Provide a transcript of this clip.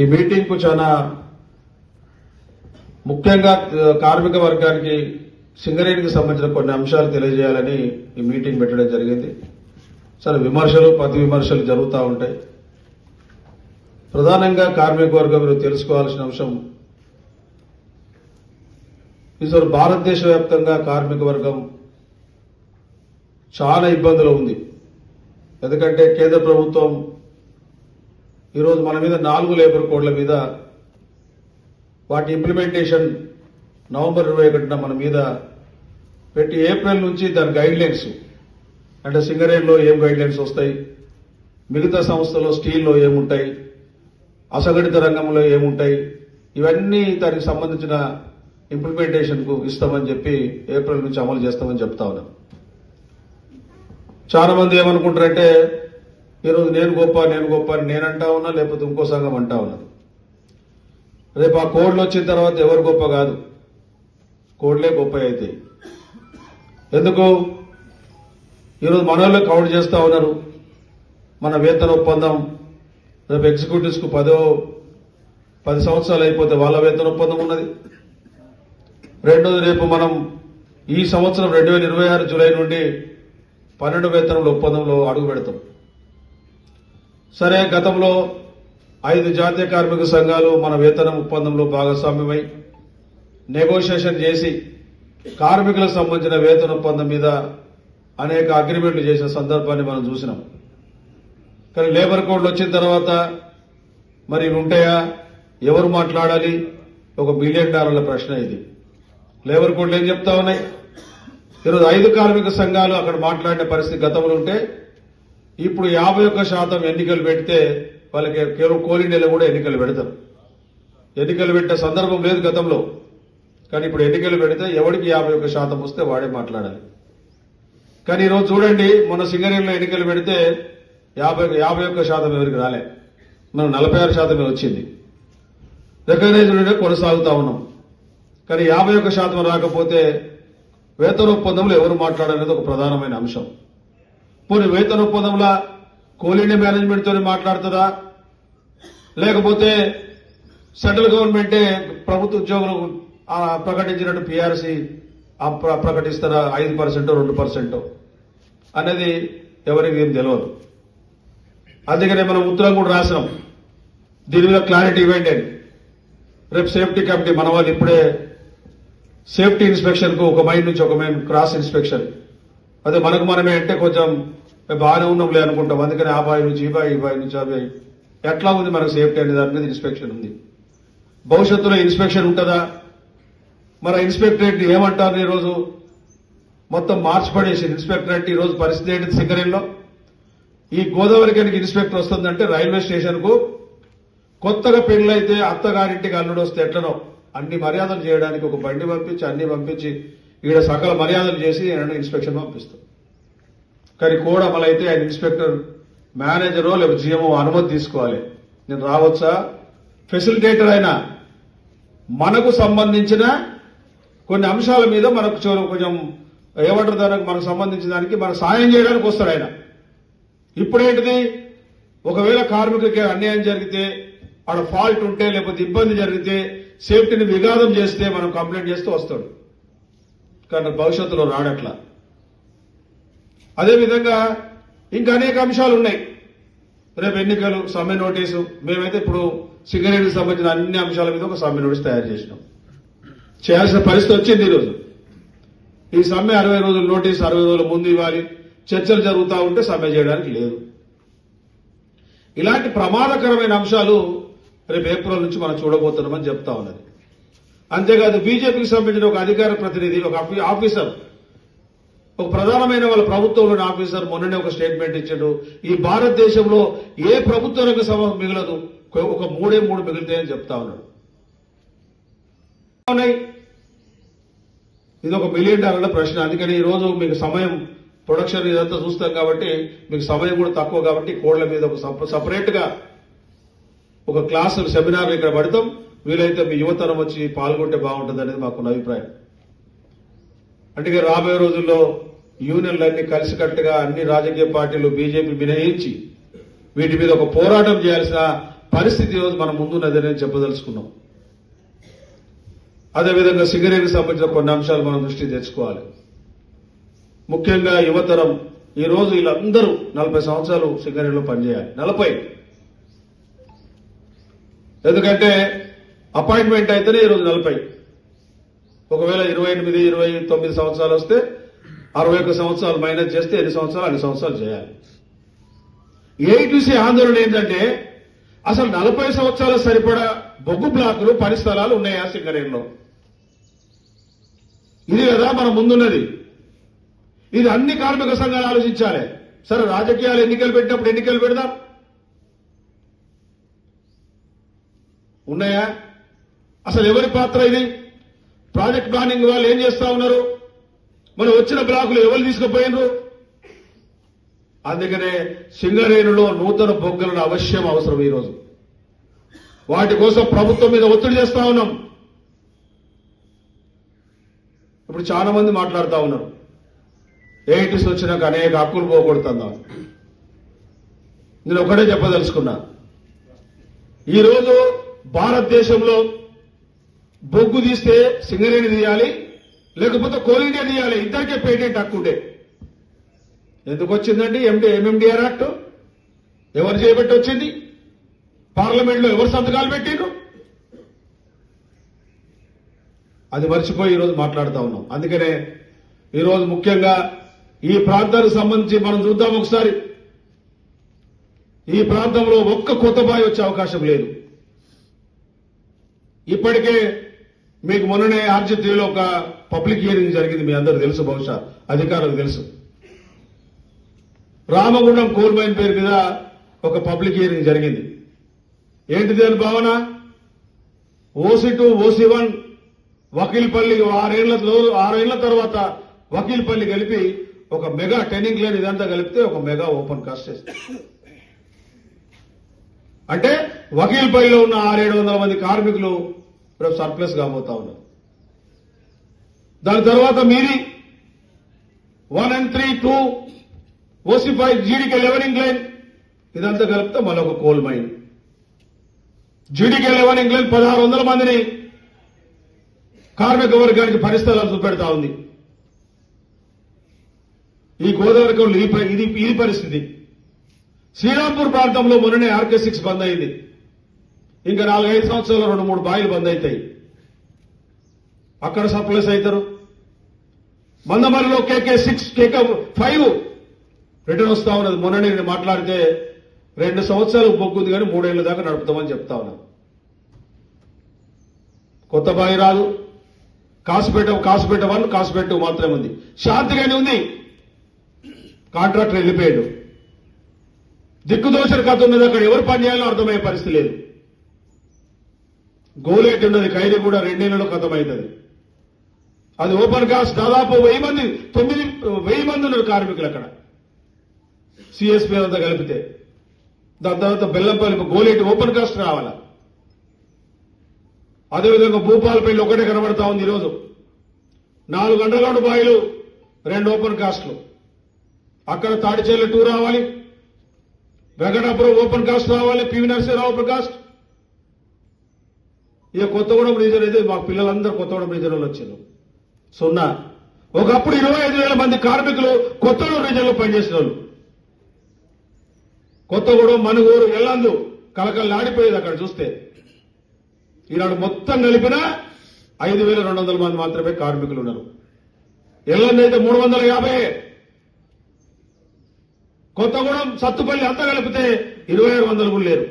ఈ మీటింగ్కు చాలా ముఖ్యంగా కార్మిక వర్గానికి సింగరేణికి సంబంధించిన కొన్ని అంశాలు తెలియజేయాలని ఈ మీటింగ్ పెట్టడం జరిగింది. చాలా విమర్శలు ప్రతి విమర్శలు జరుగుతూ ఉంటాయి. ప్రధానంగా కార్మిక వర్గం మీరు తెలుసుకోవాల్సిన అంశం ఈసారి భారతదేశ వ్యాప్తంగా కార్మిక వర్గం చాలా ఇబ్బందులు ఉంది. ఎందుకంటే కేంద్ర ప్రభుత్వం ఈరోజు మన మీద నాలుగు లేబర్ కోడ్ల మీద వాటి ఇంప్లిమెంటేషన్ నవంబర్ ఇరవై ఒకటిన మన మీద పెట్టి ఏప్రిల్ నుంచి దాని గైడ్ లైన్స్ అంటే సింగరేణిలో ఏం గైడ్ లైన్స్ వస్తాయి? మిగతా సంస్థలో స్టీల్లో ఏముంటాయి? అసంఘటిత రంగంలో ఏముంటాయి? ఇవన్నీ దానికి సంబంధించిన ఇంప్లిమెంటేషన్కు ఇస్తామని చెప్పి ఏప్రిల్ నుంచి అమలు చేస్తామని చెప్తా ఉన్నాం. చాలా మంది ఏమనుకుంటారంటే ఈరోజు నేను గొప్ప నేను గొప్ప అని నేను అంటా ఉన్నా లేకపోతే ఇంకో సంఘం అంటా ఉన్నది. రేపు ఆ కోడ్లు వచ్చిన తర్వాత ఎవరు గొప్ప కాదు. కోడ్లే గొప్ప అవుతాయి ఎందుకు? ఈరోజు మనోళ్ళు కౌంట్ చేస్తా ఉన్నారు. మన వేతన ఒప్పందం రేపు ఎగ్జిక్యూటివ్స్కు పదో పది సంవత్సరాలు అయిపోతే వాళ్ళ వేతన ఒప్పందం ఉన్నది. రెండోది రేపు మనం ఈ సంవత్సరం రెండు వేల ఇరవై ఆరు జూలై నుండి పన్నెండు వేతనముల ఒప్పందంలో అడుగు పెడతాం. సరే గతంలో ఐదు జాతీయ కార్మిక సంఘాలు మన వేతనం ఒప్పందంలో భాగస్వామ్యమై నెగోషియేషన్ చేసి కార్మికులకు సంబంధించిన వేతన ఒప్పందం మీద అనేక అగ్రిమెంట్లు చేసిన సందర్భాన్ని మనం చూసినాం. కానీ లేబర్ కోడ్లు వచ్చిన తర్వాత మరి ఉంటాయా? ఎవరు మాట్లాడాలి? ఒక బిలియన్ డాలర్ల ప్రశ్న ఇది. లేబర్ కోడ్లు ఏం చెప్తా ఉన్నాయి? ఈరోజు ఐదు కార్మిక సంఘాలు అక్కడ మాట్లాడిన పరిస్థితి గతంలో ఉంటే ఇప్పుడు యాభై ఒక్క శాతం ఎన్నికలు పెడితే వాళ్ళకి కేవలం కోలిండియాలో కూడా ఎన్నికలు పెడతారు. ఎన్నికలు పెట్టే సందర్భం లేదు గతంలో. కానీ ఇప్పుడు ఎన్నికలు పెడితే ఎవరికి యాభై ఒక్క శాతం వస్తే వాడే మాట్లాడాలి. కానీ ఈరోజు చూడండి మొన్న సింగరేణిలో ఎన్నికలు పెడితే యాభై యాభై ఒక్క శాతం ఎవరికి రాలే. మనం నలభై ఆరు శాతమే వచ్చింది? రికగ్నైజ్డ్ కొనసాగుతా ఉన్నాం. కానీ యాభై ఒక్క శాతం రాకపోతే వేతన ఒప్పందంలో ఎవరు మాట్లాడాలనేది ఒక ప్రధానమైన అంశం. పోనీ వేతన ఒప్పందంలా కోలిండి మేనేజ్మెంట్ తోనే మాట్లాడుతుందా? లేకపోతే సెంట్రల్ గవర్నమెంటే ప్రభుత్వ ఉద్యోగులు ప్రకటించినట్టు పిఆర్సీ ప్రకటిస్తారా? ఐదు పర్సెంట్ రెండు పర్సెంట్ అనేది ఎవరికి ఏం తెలియదు అందుకనే మనం ఉత్తరం కూడా రాసినాం. దీని మీద క్లారిటీ ఇవ్వండి రేపు సేఫ్టీ కమిటీ మన వాళ్ళు ఇప్పుడే సేఫ్టీ ఇన్స్పెక్షన్కు ఒక మైండ్ నుంచి ఒక మైండ్ క్రాస్ ఇన్స్పెక్షన్ అదే మనకు మనమే అంటే కొంచెం బాగానే ఉన్నాంలే అనుకుంటాం. అందుకని ఆ బాయి నుంచి ఈ బాయి ఈ బాయి నుంచి ఆ బాయి ఎట్లా ఉంది మనకు సేఫ్టీ అనే దాని మీద ఇన్స్పెక్షన్ ఉంది. భవిష్యత్తులో ఇన్స్పెక్షన్ ఉంటుందా? మరి ఇన్స్పెక్టరేట్ ఏమంటారు ఈరోజు? మొత్తం మార్చిపడేసి ఇన్స్పెక్టరేట్ ఈ రోజు పరిస్థితి ఏంటి సింగరేణిలో? ఈ గోదావరి కనుక ఇన్స్పెక్టర్ వస్తుందంటే రైల్వే స్టేషన్కు కొత్తగా పెళ్ళైతే అత్తగారింటికి అల్లుడు వస్తే ఎట్లనో అన్ని మర్యాదలు చేయడానికి ఒక బండి పంపించి అన్ని పంపించి ఈడ సకల మర్యాదలు చేసి ఇన్స్పెక్షన్ పంపిస్తాం. కానీ కూడా అమలైతే ఆయన ఇన్స్పెక్టర్ మేనేజరో లేకపోతే జీఎంఓ అనుమతి తీసుకోవాలి. నేను రావచ్చా? ఫెసిలిటేటర్ అయినా మనకు సంబంధించిన కొన్ని అంశాల మీద మనకు చూ- కొంచెం ఏమంటారు దానికి? మనకు సంబంధించిన దానికి మన సాయం చేయడానికి వస్తాడు ఆయన. ఇప్పుడేంటిది? ఒకవేళ కార్మికులకి అన్యాయం జరిగితే ఆడ ఫాల్ట్ ఉంటే లేకపోతే ఇబ్బంది జరిగితే సేఫ్టీని విఘాతం చేస్తే మనం కంప్లైంట్ చేస్తూ వస్తాడు. కానీ భవిష్యత్తులో రాడట్లా. అదేవిధంగా ఇంకా అనేక అంశాలు ఉన్నాయి. రేపు ఎన్నికలు సమ్మె నోటీసు మేమైతే ఇప్పుడు సిగరెట్కి సంబంధించిన అన్ని అంశాల మీద ఒక సమ్మె నోటీస్ తయారు చేసినాం. చేయాల్సిన పరిస్థితి వచ్చింది ఈరోజు. ఈ సమ్మె అరవై రోజుల నోటీస్ అరవై రోజుల ముందు ఇవ్వాలి. చర్చలు జరుగుతూ ఉంటే సమ్మె చేయడానికి లేదు. ఇలాంటి ప్రమాదకరమైన అంశాలు రేపు ఏప్రిల్ నుంచి మనం చూడబోతున్నామని చెప్తా ఉన్నది. అంతేకాదు బీజేపీకి సంబంధించిన ఒక అధికార ప్రతినిధి ఒక ఆఫీసర్ ఒక ప్రధానమైన వాళ్ళ ప్రభుత్వంలోని ఆఫీసర్ మొన్ననే ఒక స్టేట్మెంట్ ఇచ్చాడు. ఈ భారతదేశంలో ఏ ప్రభుత్వానికి సమ మిగలదు. ఒక మూడే మూడు మిగులుతాయని చెప్తా ఉన్నాడు. ఇది ఒక మిలియన్ డాలర్ల ప్రశ్న. అందుకని ఈ రోజు మీకు సమయం ప్రొడక్షన్ ఇదంతా చూస్తాం కాబట్టి మీకు సమయం కూడా తక్కువ కాబట్టి కోడ్ల మీద ఒక సపరేట్గా ఒక క్లాస్ సెమినార్ ఇక్కడ పడతాం. వీలైతే మీ యువతరం వచ్చి పాల్గొంటే బాగుంటుంది అనేది మాకున్న అభిప్రాయం. అంటే రాబోయే రోజుల్లో యూనియన్లన్నీ కలిసికట్టుగా అన్ని రాజకీయ పార్టీలు బీజేపీ మినహాయించి వీటి మీద ఒక పోరాటం చేయాల్సిన పరిస్థితి ఈరోజు మన ముందున్నదని నేను చెప్పదలుచుకున్నాం. అదేవిధంగా సిగరెట్కి సంబంధించిన కొన్ని అంశాలు మనం దృష్టి తెచ్చుకోవాలి. ముఖ్యంగా యువతరం ఈ రోజు వీళ్ళందరూ నలభై సంవత్సరాలు సింగరేణిలో పనిచేయాలి. నలభై. ఎందుకంటే అపాయింట్మెంట్ అయితేనే ఈరోజు నలభై. ఒకవేళ ఇరవై ఎనిమిది ఇరవై తొమ్మిది సంవత్సరాలు వస్తే అరవై ఒక్క సంవత్సరాలు మైనస్ చేస్తే ఎన్ని సంవత్సరాలు? అన్ని సంవత్సరాలు చేయాలి. ఏఐటీసీ ఆందోళన ఏంటంటే అసలు నలభై సంవత్సరాలు సరిపడా బొగ్గు బ్లాకులు పని స్థలాలు ఉన్నాయా సింగరేణిలో? ఇది కదా మన ముందున్నది. ఇది అన్ని కార్మిక సంఘాలు ఆలోచించాలి. సరే రాజకీయాలు ఎన్నికలు పెట్టినప్పుడు ఎన్నికలు పెడదాం. ఉన్నాయా? అసలు ఎవరి పాత్ర ఇది? ప్రాజెక్ట్ ప్లానింగ్ వాళ్ళు ఏం చేస్తా ఉన్నారు? మరి వచ్చిన బ్లాకులు ఎవరు తీసుకుపోయినరు? అందుకనే సింగరేణులో నూతన బొగ్గలను అవశ్యం అవసరం ఈరోజు. వాటి కోసం ప్రభుత్వం మీద ఒత్తిడి చేస్తా ఉన్నాం. ఇప్పుడు చాలా మంది మాట్లాడుతూ ఉన్నారు. ఎయిటీస్ వచ్చినాక అనేక హక్కులు పోగొడుతుందా నేను ఒకటే చెప్పదలుచుకున్నా. ఈరోజు భారతదేశంలో బొగ్గు తీస్తే సింగరేణి తీయాలి లేకపోతే కోల్ ఇండియా తీయాలి. ఇద్దరికే పేటెంట్ హక్కు ఉండే. ఎందుకు వచ్చిందండి? ఎండి ఎంఎండిఆర్ యాక్ట్ ఎవరు చేయబట్టి వచ్చింది? పార్లమెంట్లో ఎవరు సంతకాలు పెట్టిండ్రు? అది మర్చిపోయి ఈరోజు మాట్లాడుతా ఉన్నాం. అందుకనే ఈరోజు ముఖ్యంగా ఈ ప్రాంతానికి సంబంధించి మనం చూద్దాం ఒకసారి. ఈ ప్రాంతంలో ఒక్క కొత్త బావి వచ్చే అవకాశం లేదు. ఇప్పటికే మీకు మొన్ననే ఆర్జిత్రిలో ఒక పబ్లిక్ హియరింగ్ జరిగింది మీ అందరూ తెలుసు బహుశా అధికారులకు తెలుసు. రామగుండం కోల్మైన్ పేరు మీద ఒక పబ్లిక్ హియరింగ్ జరిగింది. ఏంటిది అని భావన? OC two OC one Vakilpalli ఆరేళ్ళ ఆరేళ్ళ తర్వాత వకీల్పల్లి కలిపి ఒక మెగా టెన్నింగ్ లేని ఇదంతా కలిపితే ఒక మెగా ఓపెన్ కాస్ట్ చేస్తారు అంటే వకీల్పల్లిలో ఉన్న ఆరేడు వందల మంది కార్మికులు రేపు సర్ప్లస్ కాబోతా ఉన్నారు. దాని తర్వాత మీరి one and three two OC five five GDK eleven line ఇదంతా కలిపితే మన ఒక coal mine GDK eleven line పదహారు వందల మందిని కార్మిక వర్గానికి పరిస్థితులు చూపెడతా ఉంది. ఈ గోదావరి కౌలు ఇది ఇది పరిస్థితి. శ్రీరాంపూర్ ప్రాంతంలో మొన్ననే ఆర్కే సిక్స్ బంద్ అయింది. ఇంకా నాలుగైదు సంవత్సరాలు రెండు మూడు బాయిలు బంద్ అవుతాయి అక్కడ సప్లైస్ అవుతారు. మందమరిలో KK six KK five return వస్తా ఉన్నది. మొన్న నేను మాట్లాడితే రెండు సంవత్సరాలు బొగ్గుంది కానీ మూడేళ్ళ దాకా నడుపుతామని చెప్తా ఉన్నాను కొత్త బాయి రాదు. కాసుపేట కాసుపేట వన్ కాసుపేట మాత్రమే ఉంది. శాంతిగానే ఉంది. కాంట్రాక్టర్ వెళ్ళిపోయాడు. దిక్కుదోషణ కథ ఉన్నది. అక్కడ ఎవరు పని చేయాలో అర్థమయ్యే పరిస్థితి లేదు. గోలేట్ ఉన్నది ఖైదీ కూడా రెండేళ్ళలో కథమవుతుంది. అది ఓపెన్ కాస్ట్ దాదాపు వెయ్యి మంది తొమ్మిది వెయ్యి మంది ఉన్నారు కార్మికులు అక్కడ. సిఎస్పీ అంతా కలిపితే. దాని తర్వాత బెల్లంపల్లి గోలేటి ఓపెన్ కాస్ట్ రావాలా? అదేవిధంగా భూపాలపల్లి ఒకటే కనబడతా ఉంది ఈరోజు. నాలుగు అండర్గ్రౌండ్ బాయిలు రెండు ఓపెన్ కాస్ట్లు. అక్కడ తాడిచేర్ల టూ రావాలి. వెంకటాపురం ఓపెన్ కాస్ట్ రావాలి పివి నరసింహరావు ఓపెన్ కాస్ట్. ఇక కొత్తగూడెం రీజన్ అయితే మా పిల్లలందరూ కొత్తగూడెం రీజన్ వాళ్ళు వచ్చారు సున్నా ఒకప్పుడు ఇరవై ఐదు వేల మంది కార్మికులు కొత్తగూడెం రీజన్లో పనిచేసిన వాళ్ళు కొత్తగూడెం మనుగూరు ఎల్లందు కలకల్లాడిపోయేది అక్కడ చూస్తే. ఈనాడు మొత్తం కలిపిన ఐదు వేల రెండు వందల మంది మాత్రమే కార్మికులు ఉన్నారు. ఎల్లందు అయితే మూడు వందల యాభై. కొత్తగూడెం సత్తుపల్లి అంతా కలిపితే ఇరవై ఆరు వందలు కూడా లేరు.